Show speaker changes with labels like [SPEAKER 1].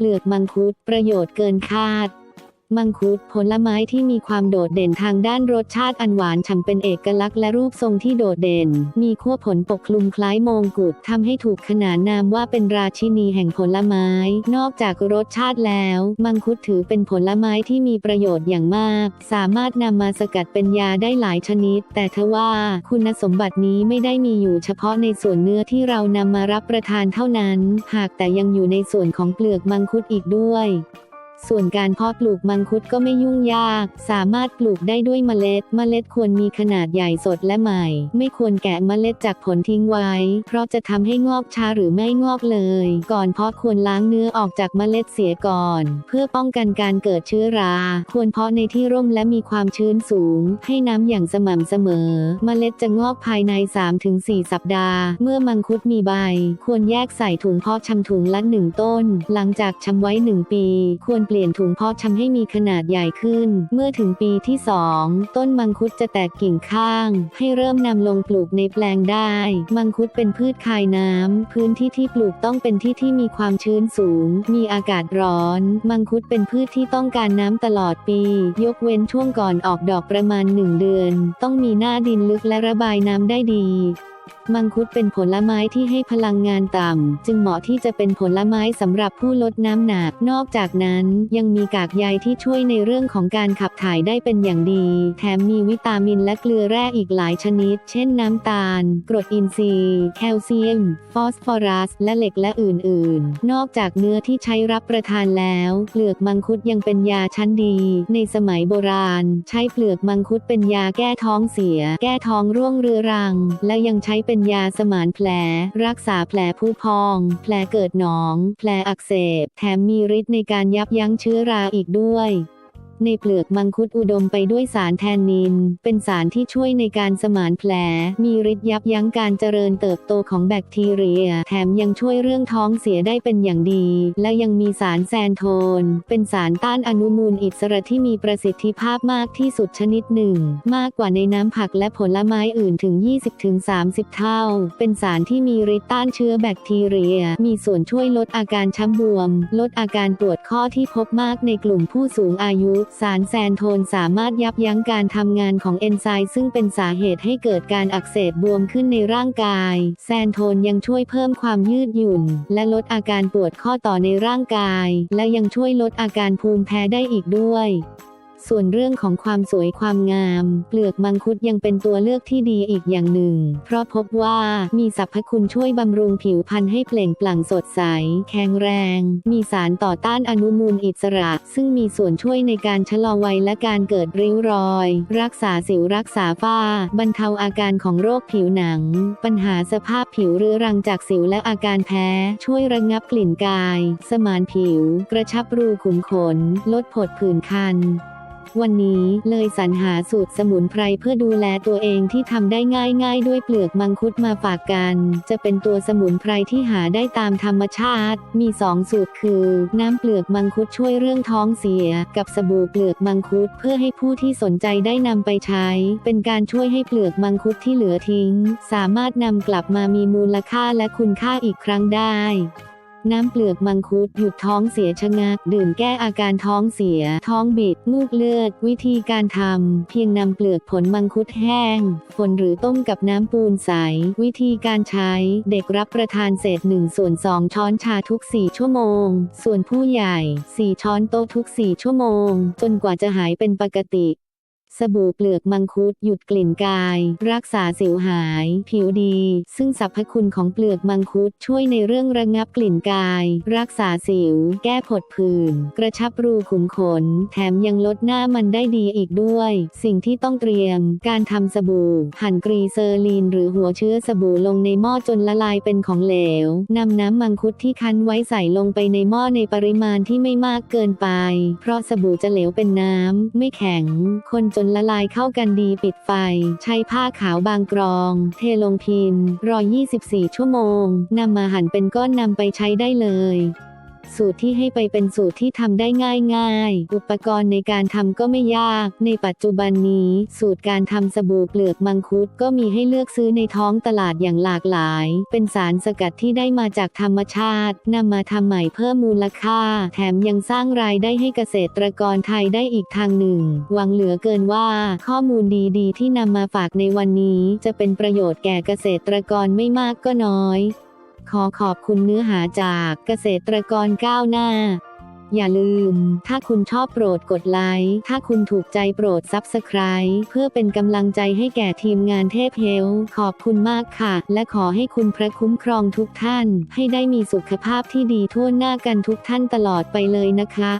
[SPEAKER 1] เปลือกมังคุดประโยชน์เกินคาด มังคุดผลไม้ที่มีความโดดเด่นทางด้านรสชาติอันหวานฉ่ำเป็นเอกลักษณ์และรูปทรงที่โดดเด่น มีขั้วผลปกคลุมคล้ายมงกุฎทำให้ถูกขนานนามว่าเป็นราชินีแห่งผลไม้ นอกจากรสชาติแล้ว มังคุดถือเป็นผลไม้ที่มีประโยชน์อย่างมาก สามารถนำมาสกัดเป็นยาได้หลายชนิด แต่ทว่าคุณสมบัตินี้ไม่ได้มีอยู่เฉพาะในส่วนเนื้อที่เรานำมารับประทานเท่านั้น หากแต่ยังอยู่ในส่วนของเปลือกมังคุดอีกด้วย ส่วนการเพาะปลูกมังคุดก็ไม่ยุ่งยาก สามารถปลูกได้ด้วยเมล็ด เมล็ดควรมีขนาดใหญ่สดและใหม่ ไม่ควรแกะเมล็ดจากผลทิ้งไว้ เพราะจะทำให้งอกช้าหรือไม่งอกเลย ก่อนเพาะควรล้างเนื้อออกจากเมล็ดเสียก่อน เพื่อป้องกันการเกิดเชื้อรา ควรเพาะในที่ร่มและมีความชื้นสูง ให้น้ำอย่างสม่ำเสมอ เมล็ดจะงอกภายใน 3-4 สัปดาห์ เมื่อมังคุดมีใบ ควรแยกใส่ถุงเพาะชำถุงละหนึ่งต้น หลังจากชำไว้หนึ่งปี ควรเปลี่ยนถุงเพาะชำให้มีขนาดใหญ่ขึ้น เมื่อถึงปีที่ 2 ต้นมังคุดจะแตกกิ่งข้าง ให้เริ่มนำลงปลูกในแปลงได้ มังคุดเป็นพืชคายน้ำ พื้นที่ที่ปลูกต้องเป็นที่ที่มีความชื้นสูง มีอากาศร้อน มังคุดเป็นพืชที่ต้องการน้ำตลอดปี ยกเว้นช่วงก่อนออกดอกประมาณ 1 เดือน ต้องมีหน้าดินลึกและระบายน้ำได้ดี มังคุดเป็นผลไม้ที่ให้พลังงานต่ำ จึงเหมาะที่จะเป็นผลไม้สำหรับผู้ลดน้ำหนัก นอกจากนั้นยังมีกากใยที่ช่วยในเรื่องของการขับถ่ายได้เป็นอย่างดี แถมมีวิตามินและเกลือแร่อีกหลายชนิด เช่นน้ำตาล กรดอินทรีย์ แคลเซียม ฟอสฟอรัส และเหล็กและอื่น ๆ นอกจากเนื้อที่ใช้รับประทานแล้วเปลือกมังคุดยังเป็นยาชั้นดี ในสมัยโบราณ ใช้เปลือกมังคุดเป็นยาแก้ท้องเสีย แก้ท้องร่วงเรื้อรัง และยังใช้เป็นยาสมานแผล รักษาแผลผู้พอง แผลเกิดหนอง แผลอักเสบ แถมมีฤทธิ์ในการยับยั้งเชื้อราอีกด้วย ในเปลือกมังคุดอุดมไปด้วยสารแทนนิน เป็นสารที่ช่วยในการสมานแผล มีฤทธิ์ยับยั้งการเจริญเติบโตของแบคทีเรีย แถมยังช่วยเรื่องท้องเสียได้เป็นอย่างดี และยังมีสารแซนโทน เป็นสารต้านอนุมูลอิสระที่มีประสิทธิภาพมากที่สุดชนิดหนึ่ง มากกว่าในน้ำผักและผลไม้อื่นถึง 20-30 เท่า เป็นสารที่มีฤทธิ์ต้านเชื้อแบคทีเรีย มีส่วนช่วยลดอาการช้ำบวม ลดอาการปวดข้อที่พบมากในกลุ่มผู้สูงอายุสารแซนโทนสามารถยับยั้งการทำงานของเอนไซม์ซึ่งเป็นสาเหตุให้เกิดการอักเสบบวมขึ้นในร่างกาย แซนโทนยังช่วยเพิ่มความยืดหยุ่น และลดอาการปวดข้อต่อในร่างกาย และยังช่วยลดอาการภูมิแพ้ได้อีกด้วย ส่วนเรื่องของความสวยความงาม เปลือกมังคุดยังเป็นตัวเลือกที่ดีอีกอย่างหนึ่ง เพราะพบว่ามีสรรพคุณช่วยบำรุงผิวพรรณให้เปล่งปลั่งสดใส แข็งแรง มีสารต่อต้านอนุมูลอิสระ ซึ่งมีส่วนช่วยในการชะลอวัยและการเกิดริ้วรอย รักษาสิวรักษาฝ้า บรรเทาอาการของโรคผิวหนัง ปัญหาสภาพผิวเรื้อรังจากสิวและอาการแพ้ ช่วยระงงับกลิ่นกาย สมานผิว กระชับรูขุมขน ลดผดผื่นคัน วันนี้เลยสรรหาสูตรสมุนไพรเพื่อดูแลตัวเองที่ทำได้ง่ายๆ ด้วยเปลือกมังคุดมาฝากกัน จะเป็นตัวสมุนไพรที่หาได้ตามธรรมชาติ มี 2 สูตรคือ น้ำเปลือกมังคุดช่วยเรื่องท้องเสีย กับสบู่เปลือกมังคุดเพื่อให้ผู้ที่สนใจได้นำไปใช้ เป็นการช่วยให้เปลือกมังคุดที่เหลือทิ้ง สามารถนำกลับมามีมูลค่าและคุณค่าอีกครั้งได้ น้ำเปลือกมังคุดหยุดท้องเสียชะงัก ดื่มแก้อาการท้องเสีย ท้องบิดมูกเลือด วิธีการทำ เพียงนำเปลือกผลมังคุดแห้งฝนหรือต้มกับน้ำปูนใส วิธีการใช้ เด็กรับประทานเศษ1ส่วน2ช้อนชาทุก 4 ชั่วโมง ส่วนผู้ใหญ่ 4 ช้อนโต๊ะทุก 4 ชั่วโมง จนกว่าจะหายเป็นปกติ สบู่เปลือกมังคุดหยุดกลิ่นกาย รักษาสิวหาย ผิวดี ซึ่งสรรพคุณของเปลือกมังคุดช่วยในเรื่องระงับกลิ่นกาย รักษาสิว แก้ผดผื่นกระชับรูขุมขน แถมยังลดหน้ามันได้ดีอีกด้วย สิ่งที่ต้องเตรียม การทำสบู่ หั่นกรีเซอร์ลีน หรือหัวเชื้อสบู่ลงในหม้อจนละลายเป็นของเหลวนำน้ำมังคุดที่คั้นไว้ใส่ลงไปในหม้อในปริมาณที่ไม่มากเกินไป เพราะสบู่จะเหลวเป็นน้ำไม่แข็งคนจนละลายเข้ากันดีปิดไฟ ใช้ผ้าขาวบางกรอง เทลงพิมพ์รอ 24 ชั่วโมงนำมาหั่นเป็นก้อนนำไปใช้ได้เลย สูตรที่ให้ไปเป็นสูตรที่ทำได้ง่ายๆอุปกรณ์ในการทำก็ไม่ยาก ในปัจจุบันนี้ สูตรการทำสบู่เปลือกมังคุดก็มีให้เลือกซื้อในท้องตลาดอย่างหลากหลาย เป็นสารสกัดที่ได้มาจากธรรมชาตินำมาทำใหม่เพิ่มมูลค่า แถมยังสร้างรายได้ให้เกษตรกรไทยได้อีกทางหนึ่ง หวังเหลือเกินว่า ข้อมูลดีๆ ที่นำมาฝากในวันนี้ จะเป็นประโยชน์แก่เกษตรกรไม่มากก็น้อย ขอขอบคุณเนื้อหาจากเกษตรกรก้าวหน้า อย่าลืม ถ้าคุณชอบโปรดกดไลค์ ถ้าคุณถูกใจโปรดซับสไคร b ์เพื่อเป็นกำลังใจให้แก่ทีมงานเทพเฮล ขอบคุณมากค่ะ และขอให้คุณพระคุ้มครองทุกท่าน ให้ได้มีสุขภาพที่ดีทั่วหน้ากันทุกท่านตลอดไปเลยนะคะ